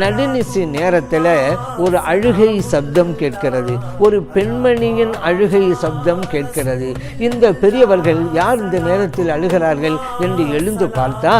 நடுநிசி நேரத்தில் ஒரு அழுகை சப்தம் கேட்கிறது. ஒரு பெண்மணியின் அழுகை சப்தம் கேட்கிறது. இந்த பெரியவர்கள் யார் இந்த நேரத்தில் அழுகிறார்கள் என்று எழுந்து பார்த்தா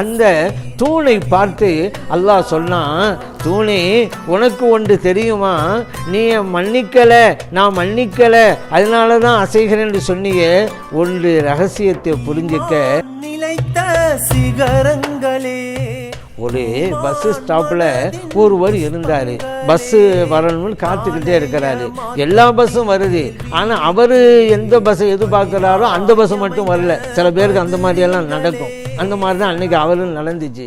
அந்த தூணை பார்த்து அல்லாஹ் சொன்னான் தூணே உனக்கு ஒன்று தெரியுமா? நீ மன்னிக்கலை? நான் மன்னிக்கலை. அதனால தான் அசைகிறேன்னு சொன்னிய. ஒன்று ரகசியத்தை புரிஞ்சுக்க நிலைத்த சிகரங்கள் ஒரு பஸ் ஸ்டாப்பில் ஒருவர் இருந்தார். பஸ்ஸு வரணும்னு காத்துக்கிட்டே இருக்கிறாரு. எல்லா பஸ்ஸும் வருது. ஆனால் அவர் எந்த பஸ்ஸை எதிர்பார்க்குறாரோ அந்த பஸ்ஸு மட்டும் வரல. சில பேருக்கு அந்த மாதிரியெல்லாம் நடக்கும். அந்த மாதிரி தான் அன்றைக்கி அவரும் நடந்துச்சு.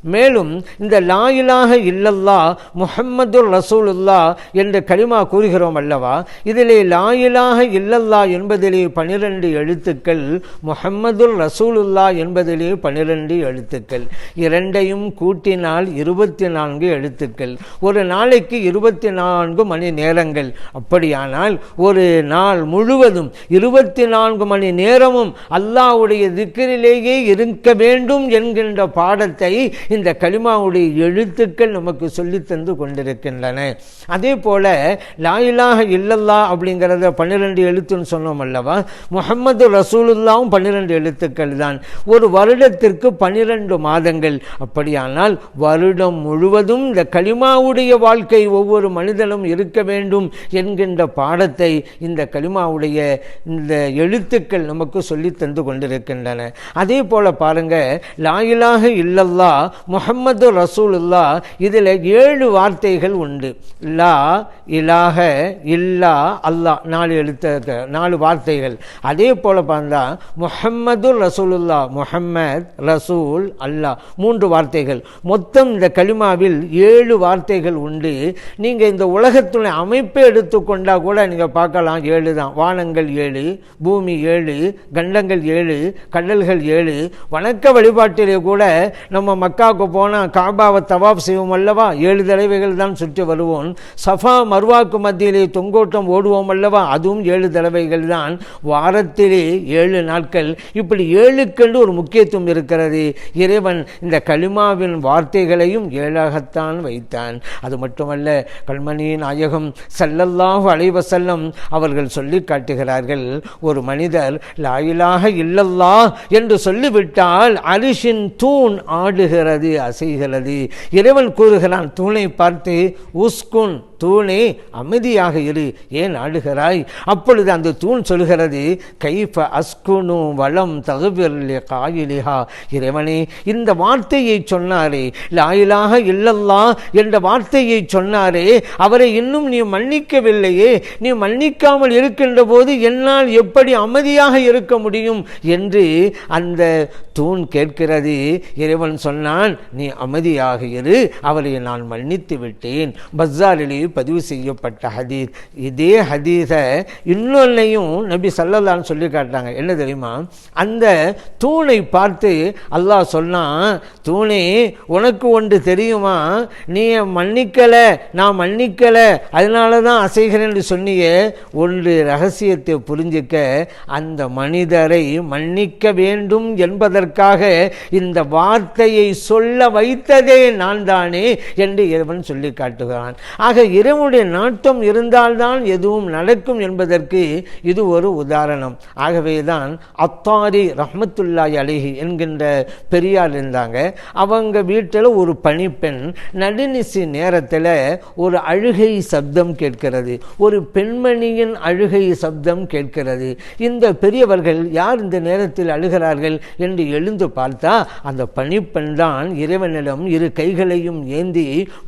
மேலும் இந்த லாயிலாக இல்லல்லா முஹம்மது ரசூலுல்லா என்று கலிமா கூறுகிறோம் அல்லவா? இதிலே லாயிலாக இல்லல்லா என்பதிலே பனிரெண்டு எழுத்துக்கள் முஹம்மது ரசூலுல்லா என்பதிலே பனிரெண்டு எழுத்துக்கள். இரண்டையும் கூட்டினால் இருபத்தி நான்கு எழுத்துக்கள். ஒரு நாளைக்கு இருபத்தி நான்கு மணி நேரங்கள். அப்படியானால் ஒரு நாள் முழுவதும் இருபத்தி நான்கு மணி நேரமும் அல்லாஹ்வுடைய திக்கிரிலேயே இருக்க வேண்டும் என்கின்ற பாடத்தை இந்த கலிமாவுடைய எழுத்துக்கள் நமக்கு சொல்லித்தந்து கொண்டிருக்கின்றன. அதே போல லாயிலாக இல்லல்லா அப்படிங்கிறத பன்னிரெண்டு எழுத்துன்னு சொன்னோம் அல்லவா? முகமது ரசூலுல்லாவும் பன்னிரெண்டு எழுத்துக்கள் தான். ஒரு வருடத்திற்கு பன்னிரெண்டு மாதங்கள். அப்படியானால் வருடம் முழுவதும் இந்த கலிமாவுடைய வாழ்க்கை ஒவ்வொரு மனிதனும் இருக்க வேண்டும் என்கின்ற பாடத்தை இந்த கலிமாவுடைய இந்த எழுத்துக்கள் நமக்கு சொல்லி தந்து கொண்டிருக்கின்றன. அதே போல பாருங்க லாயிலாக இல்லல்லா முஹம்மது ரசூலுல்லா இதில் ஏழு வார்த்தைகள் உண்டு. லா இலாக இல்லா அல்லாஹ் நாலு எழுத்த நாலு வார்த்தைகள். அதே போல் பார்த்தா முஹம்மது ரசூலுல்லா முஹம்மத் ரசூல் அல்லாஹ் மூன்று வார்த்தைகள். மொத்தம் இந்த கலிமாவில் ஏழு வார்த்தைகள் உண்டு. நீங்கள் இந்த உலகத்துடைய அமைப்பை எடுத்துக்கொண்டால் கூட நீங்கள் பார்க்கலாம் ஏழு தான். வானங்கள் ஏழு பூமி ஏழு கண்டங்கள் ஏழு கடல்கள் ஏழு. வணக்க வழிபாட்டிலே கூட நம்ம மக்காவுக்கு போனால் காபாவை தவாப் செய்வோம் அல்லவா? ஏழு தடவைகள் தான் சுற்றி வருவோம். சஃபா மர்வாக்கு மத்தியிலே தொங்கோட்டம் ஓடுவோம் அல்லவா? அதுவும் ஏழு தடவைகள் தான். வாரத்திலே ஏழு நாட்கள். இப்படி ஏழுக்கென்று ஒரு முக்கியத்துவம் இருக்கிறது. இறைவன் இந்த கலிமாவின் வார்த்தைகளையும் ஏழாகத்தான் வைத்தான். அது மட்டுமல்ல கல்மணி நாயகம் செல்லல்லாஹு அலைவ செல்லம் அவர்கள் சொல்லி காட்டுகிறார்கள் ஒரு மனிதர் லாயிலாக இல்லல்லா என்று சொல்லிவிட்டால் அரிசின் தூண் ஆடு ஆடுகிறது அசைகிறது. இறைவன் கூறுகிறான் தூணை பார்த்து உஸ்குன் தூணே அமைதியாக இரு ஏன் ஆடுகிறாய் அப்பொழுது அந்த தூண் சொல்கிறது கைஃப அஸ்குனு வளம் தகுபிரலே காயிலிஹா இறைவனே இந்த வார்த்தையை சொன்னாரே லாயிலாக இல்லல்லா என்ற வார்த்தையை சொன்னாரே அவரை இன்னும் நீ மன்னிக்கவில்லையே. நீ மன்னிக்காமல் இருக்கின்ற போது என்னால் எப்படி அமைதியாக இருக்க முடியும்? என்று அந்த தூண் கேட்கிறது. இறைவன் சொன்னான் நீ அமைதியாக இரு அவரை நான் மன்னித்து விட்டேன். பஸ்ஸாரிலே பதிவு செய்யப்பட்ட ஹதீர் இதே ஹதீஸை இன்னொன்னையும் நபி சல்லல்லான்னு சொல்லி காட்டாங்க என்ன தெரியுமா? அந்த தூணை பார்த்து அல்லாஹ் சொன்னான் தூணே உனக்கு ஒன்று தெரியுமா? நீ மன்னிக்கலை நான் மன்னிக்கலை. அதனால தான் அசைகிறேன்னு சொன்னியே. ஒன்று ரகசியத்தை புரிஞ்சிக்க அந்த மனிதரை மன்னிக்க வேண்டும் என்பதற்காக இந்த வார்த்தையை சொல்ல வைத்ததே நான் தானே என்று இறைவன் சொல்லி காட்டுகிறான். ஆக இறைவனுடைய நாட்டம் இருந்தால்தான் எதுவும் நடக்கும் என்பதற்கு இது ஒரு உதாரணம். ஆகவே தான் அத்தாரி ரஹமத்துல்லாய் அலிஹி என்கின்ற பெரியார் இருந்தாங்க. அவங்க வீட்டில் ஒரு பணிப்பெண் நடுநிசி நேரத்தில் ஒரு அழுகை சப்தம் கேட்கிறது. ஒரு பெண்மணியின் அழுகை சப்தம் கேட்கிறது. இந்த பெரியவர்கள் யார் இந்த நேரத்தில் அழுகிறார்கள் என்று எழுந்து பார்த்தா அந்த பணிப்பெண் தான் இறைவனிடம் இரு கைகளையும் ஏந்தி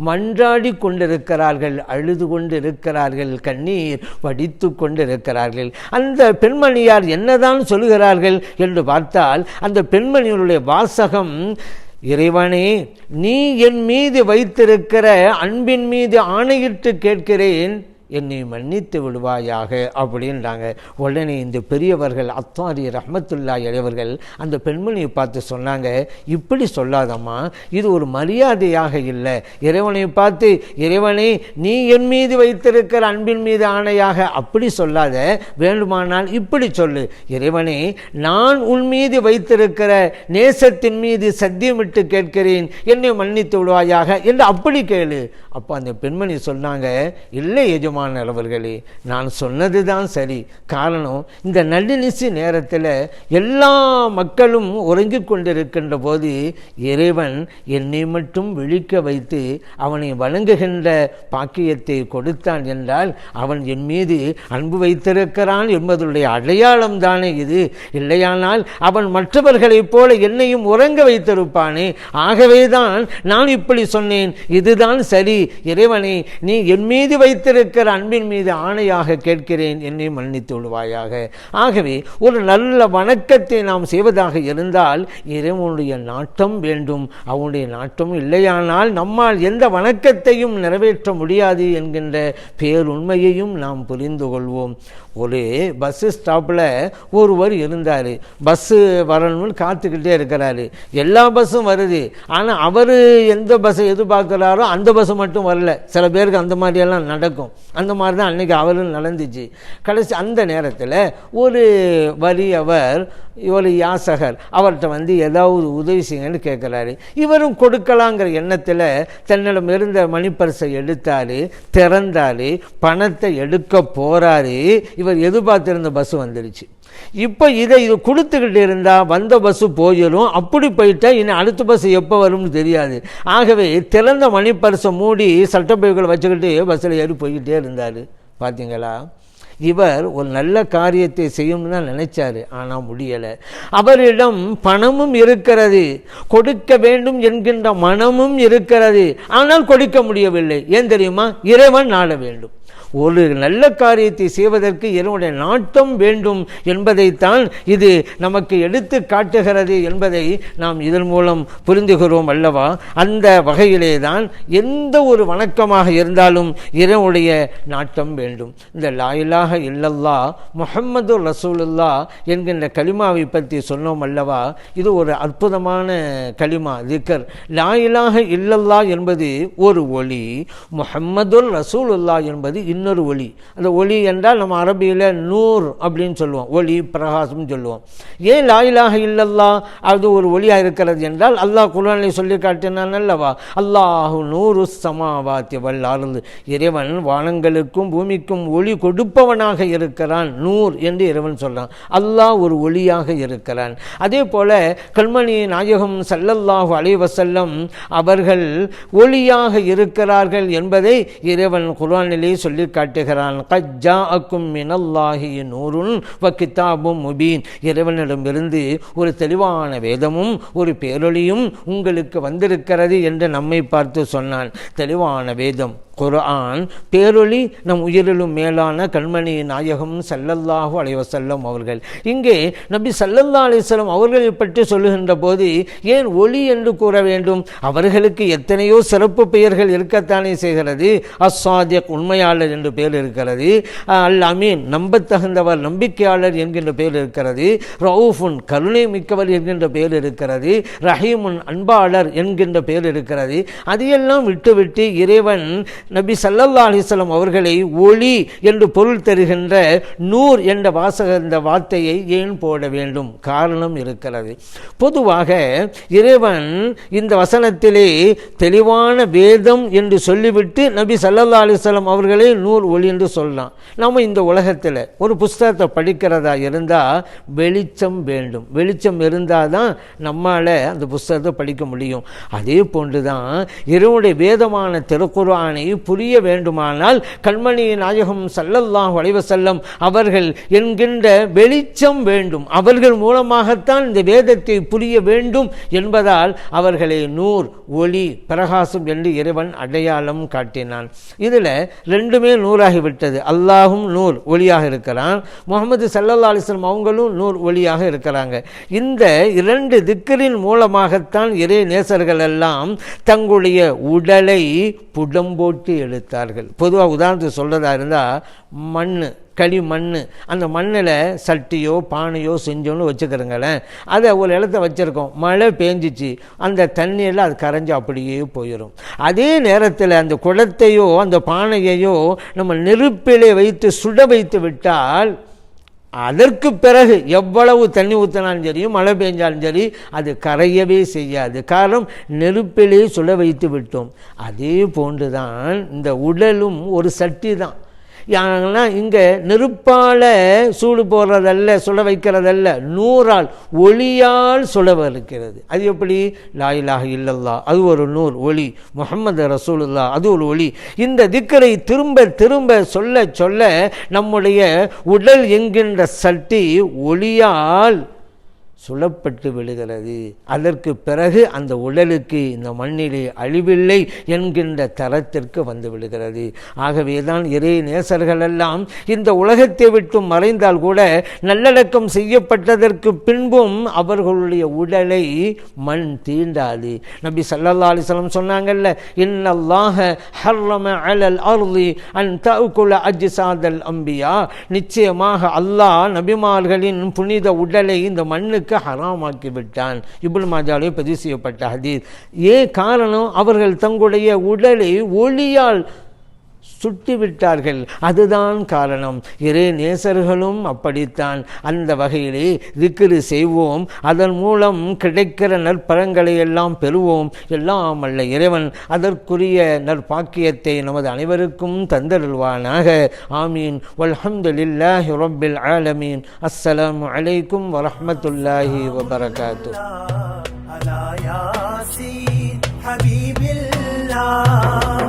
மன்றாடி கொண்டிருக்கிறார்கள் அழுது கொண்டு இருக்கிறார்கள் கண்ணீர் வடித்து கொண்டிருக்கிறார்கள். அந்த பெண்மணியார் என்னதான் சொல்கிறார்கள் என்று பார்த்தால் அந்த பெண்மணியினுடைய வாசகம் இறைவனே நீ என் மீது வைத்திருக்கிற அன்பின் மீது ஆணையிட்டு கேட்கிறேன். என்னை மன்னித்து விடுவாயாக அப்படின்றாங்க. உடனே இந்த பெரியவர்கள் அத்தாரி ரஹமத்துல்லா இளையவர்கள் அந்த பெண்மணியை பார்த்து சொன்னாங்க இப்படி சொல்லாதம்மா இது ஒரு மரியாதையாக இல்லை. இறைவனை பார்த்து இறைவனே நீ என் மீது வைத்திருக்கிற அன்பின் மீது ஆணையாக அப்படி சொல்லாத. வேண்டுமானால் இப்படி சொல்லு. இறைவனே நான் உன் மீது வைத்திருக்கிற நேசத்தின் மீது சத்தியமிட்டு கேட்கிறேன். என்னை மன்னித்து விடுவாயாக என்று அப்படி கேளு. அப்போ அந்த பெண்மணி சொன்னாங்க இல்லை எஜமானர் அவர்களே நான் சொன்னது தான் சரி. காரணம் இந்த நடுநிசி நேரத்தில் எல்லா மக்களும் உறங்கிக் கொண்டிருக்கின்ற போது இறைவன் என்னை மட்டும் விழிக்க வைத்து அவனை வணங்குகின்ற பாக்கியத்தை கொடுத்தான் என்றால் அவன் என் மீது அன்பு வைத்திருக்கிறான் என்பதனுடைய அடையாளம் தானே இது. இல்லையானால் அவன் மற்றவர்களைப் போல என்னையும் உறங்க வைத்திருப்பானே. ஆகவே தான் நான் இப்படி சொன்னேன். இதுதான் சரி. இறைவனை நீ என் மீது வைத்திருக்கிற அன்பின் மீது ஆணையாக கேட்கிறேன் என்னை மன்னித்து விடுவாயாக. ஆகவே ஒரு நல்ல வணக்கத்தை நாம் செய்வதாக இருந்தால் இறைவனுடைய நாட்டம் வேண்டும். அவனுடைய நாட்டம் இல்லையானால் நம்மால் எந்த வணக்கத்தையும் நிறைவேற்ற முடியாது என்கின்ற பேருண்மையையும் நாம் புரிந்து கொள்வோம். ஒரு பஸ்ஸு ஸ்டாப்பில் ஒருவர் இருந்தார். பஸ்ஸு வரணும்னு காத்துக்கிட்டே இருக்கிறாரு. எல்லா பஸ்ஸும் வருது. ஆனால் அவர் எந்த பஸ்ஸை எதிர்பார்க்குறாரோ அந்த பஸ்ஸு மட்டும் வரல. சில பேருக்கு அந்த மாதிரியெல்லாம் நடக்கும். அந்த மாதிரி தான் அன்றைக்கி அவரும் நடந்துச்சு. கடைசி அந்த நேரத்தில் ஒரு வறியவர் இவர் யாசகர் அவர்கிட்ட வந்து ஏதாவது உதவி செய்யுங்கன்னு கேட்குறாரு இவரும் கொடுக்கலாங்கிற எண்ணத்தில் தன்னிடம் இருந்த மணிப்பரிசை எடுத்தார் திறந்தார் பணத்தை எடுக்க போகிறாரு இவர் எதிர்பார்த்திருந்த பஸ் வந்துடுச்சு இப்போ இதை இது கொடுத்துக்கிட்டு இருந்தால் வந்த பஸ்ஸு போயிடும் அப்படி போயிட்டால் இனி அடுத்த பஸ் எப்போ வரும்னு தெரியாது. ஆகவே திறந்த மணிப்பரிசை மூடி சட்டப்பைகளை வச்சுக்கிட்டு பஸ்ஸில் ஏறி போய்கிட்டே இருந்தார். பார்த்தீங்களா இவர் ஒரு நல்ல காரியத்தை செய்யணும்னு தான் நினைச்சாரு ஆனால் முடியலை. அவரிடம் பணமும் இருக்கிறது கொடுக்க வேண்டும் என்கின்ற மனமும் இருக்கிறது ஆனால் கொடுக்க முடியவில்லை. ஏன் தெரியுமா? இறைவன் நாட வேண்டும். ஒரு நல்ல காரியத்தை செய்வதற்கு என்னுடைய நாட்டம் வேண்டும் என்பதைத்தான் இது நமக்கு எடுத்து காட்டுகிறது என்பதை நாம் இதன் மூலம் புரிந்துகிறோம் அல்லவா? அந்த வகையிலே தான் எந்த ஒரு வணக்கமாக இருந்தாலும் இறைவனுடைய நாட்டம் வேண்டும். இந்த லாயிலாக இல்லல்லா முஹம்மது ரசூலுல்லா என்கின்ற கலிமாவை பற்றி சொன்னோம் அல்லவா? இது ஒரு அற்புதமான கலிமா திக்கர். லாயிலாக இல்லல்லா என்பது ஒரு ஒளி முஹம்மதுல் ரசூலுல்லா என்பது இன்னொரு ஒளி அந்த ஒளி என்றால் நம்ம அரபியில் நூர் அப்படின்னு சொல்லுவோம். ஒளி பிரகாசம் சொல்லுவோம். ஏன் லாயிலாக இல்லல்லா? அது ஒரு ஒளியாக இருக்கிறது என்றால் அல்லாஹ் குரானை சொல்லி காட்டினான் அல்லவா? அல்லாஹு நூறு சமாவாத்தி வல்லாருந்து இறைவன் வானங்களுக்கும் பூமிக்கும் ஒளி கொடுப்பவனாக இருக்கிறான். நூர் என்று இறைவன் சொல்றான். அல்லாஹ் ஒரு ஒளியாக இருக்கிறான். அதே போல கல்மணி நாயகம் சல்லல்லாஹு அலைவசல்லம் அவர்கள் ஒளியாக இருக்கிறார்கள் என்பதை இறைவன் குரானிலே சொல்லி காட்டுகிறான். கஜ்ஜா அக்கும் மினல்லாஹி நூறுன் வ கிதாபும் முபீன். இறைவனிடமிருந்து ஒரு தெளிவான வேதமும் ஒரு பேரொழியும் உங்களுக்கு வந்திருக்கிறது என்று நம்மை பார்த்து சொன்னான். தெளிவான வேதம். குர்ஆன் பேரொளி நம் உயிரிலும் மேலான கண்மணி நாயகம் சல்லல்லாஹு அலைவசல்லம் அவர்கள். இங்கே நபி சல்லல்லா அலிஸ்லம் அவர்களை பற்றி சொல்லுகின்ற போது ஏன் ஒளி என்று கூற வேண்டும்? அவர்களுக்கு எத்தனையோ சிறப்பு பெயர்கள் இருக்கத்தானே செய்கிறது? அஸ்வாதிக் உண்மையாளர் என்று பெயர் இருக்கிறது. அல் அமீன் நம்பத்தகுந்தவர் நம்பிக்கையாளர் என்கின்ற பெயர் இருக்கிறது. ரவுஃபுன் கருணை மிக்கவர் என்கின்ற பெயர் இருக்கிறது. ரஹீமுன் அன்பாளர் என்கின்ற பெயர் இருக்கிறது. அதையெல்லாம் விட்டுவிட்டு இறைவன் நபி சல்லல்லா அலிஸ்லாம் அவர்களை ஒளி என்று பொருள் தருகின்ற நூர் என்ற வாசக இந்த வார்த்தையை ஏன் போட வேண்டும்? காரணம் இருக்கிறது. பொதுவாக இறைவன் இந்த வசனத்திலே தெளிவான வேதம் என்று சொல்லிவிட்டு நபி சல்லல்லா அலிஸ்லாம் அவர்களே நூல் ஒளி என்று சொல்லலாம். நம்ம இந்த உலகத்தில் ஒரு புஸ்தகத்தை படிக்கிறதா இருந்தால் வெளிச்சம் வேண்டும். வெளிச்சம் இருந்தால் தான் நம்மால் அந்த புஸ்தகத்தை படிக்க முடியும். அதே போன்று தான் இறைவனுடைய வேதமான திருக்குறானை புரிய வேண்டுமானால் கண்மணி நாயகம் சல்லல்லாஹ் அலைஹி அவர்கள் என்கின்ற வெளிச்சம் வேண்டும். அவர்கள் மூலமாகத்தான் இந்த வேதத்தை புரிய வேண்டும் என்பதால் அவர்களை நூர் ஒளி பிரகாசம் என்று இறைவன் அடையாளம் காட்டினான். இதில் ரெண்டுமே நூறாகிவிட்டது. அல்லாஹும் நூர் ஒளியாக இருக்கிறான். முகமது சல்லல்லா அலிஸ்லம் அவங்களும் நூர் ஒளியாக இருக்கிறாங்க. இந்த இரண்டு திக்கரின் மூலமாகத்தான் இறை நேசர்கள் எல்லாம் தங்களுடைய உடலை புடம்போட்டு எடுத்தார்கள். பொதுவாக உதாரணத்துக்கு சொல்கிறதா இருந்தால் மண் களி மண் அந்த மண்ணில் சட்டியோ பானையோ செஞ்சோன்னு வச்சுக்கிறங்களேன். அதை ஒரு இடத்த வச்சுருக்கோம். மழை பேஞ்சிச்சு. அந்த தண்ணியில் அது கரைஞ்சி அப்படியே போயிடும் அதே நேரத்தில் அந்த குளத்தையோ அந்த பானையையோ நம்ம நெருப்பிலே வைத்து சுட வைத்து விட்டால் அதற்கு பிறகு எவ்வளவு தண்ணி ஊற்றினாலும் சரி மழை பெஞ்சாலும் சரி அது கரையவே செய்யாது. காரணம் நெருப்பிலே சுட வைத்து விட்டோம். அதே போன்று தான் இந்த உடலும் ஒரு சட்டி தான் ஆனால் இங்கே நெருப்பால் சூடு போடுறதல்ல சுட வைக்கிறதல்ல நூறால் ஒளியால் சுட இருக்கிறது அது எப்படி? லாயிலாக இல்லல்லா அது ஒரு நூல் ஒளி. முகமது ரசூலுல்லா அது ஒரு ஒளி. இந்த திக்கரை திரும்ப திரும்ப சொல்ல சொல்ல நம்முடைய உடல் என்கின்ற சட்டி ஒளியால் சுழப்பட்டு விடுகிறது அதற்கு பிறகு அந்த உடலுக்கு இந்த மண்ணிலே அழிவில்லை என்கின்ற தரத்திற்கு வந்து விடுகிறது ஆகவே தான் இறை நேசர்களெல்லாம் இந்த உலகத்தை விட்டு மறைந்தால் கூட நல்லடக்கம் செய்யப்பட்டதற்கு பின்பும் அவர்களுடைய உடலை மண் தீண்டாது. நபி சல்லா அலிஸ்லாம் சொன்னாங்கல்ல இன்னல்லாஹ ஹர்ரம அலல் அருளி அன் தகுல அஜ்சாதல் அம்பியா. நிச்சயமாக அல்லாஹ் நபிமார்களின் புனித உடலை இந்த மண்ணுக்கு ஹராமாக்கி விட்டான் இபுல் மாஜாலே பதிவு செய்யப்பட்ட ஹதீஸ். ஏன் காரணம்? அவர்கள் தங்களுடைய உடலை ஒளியால் சுட்டி விட்டார்கள் அதுதான் காரணம் இறை நேசர்களும் அப்படித்தான் அந்த வகையிலே திக்ரு செய்வோம் அதன் மூலம் கிடைக்கிற நற்பலன்களை எல்லாம் பெறுவோம் எல்லாம் அல்ல இறைவன் அதற்குரிய நற்பாக்கியத்தை நமது அனைவருக்கும் தந்தருள்வானாக ஆமீன் வல்ஹம்துலில்லாஹி ரப்பில் ஆலமீன் அஸ்ஸலாமு அலைக்கும் வரஹ்மத்துல்லாஹி வபரகாத்து على ياسين حبيب الله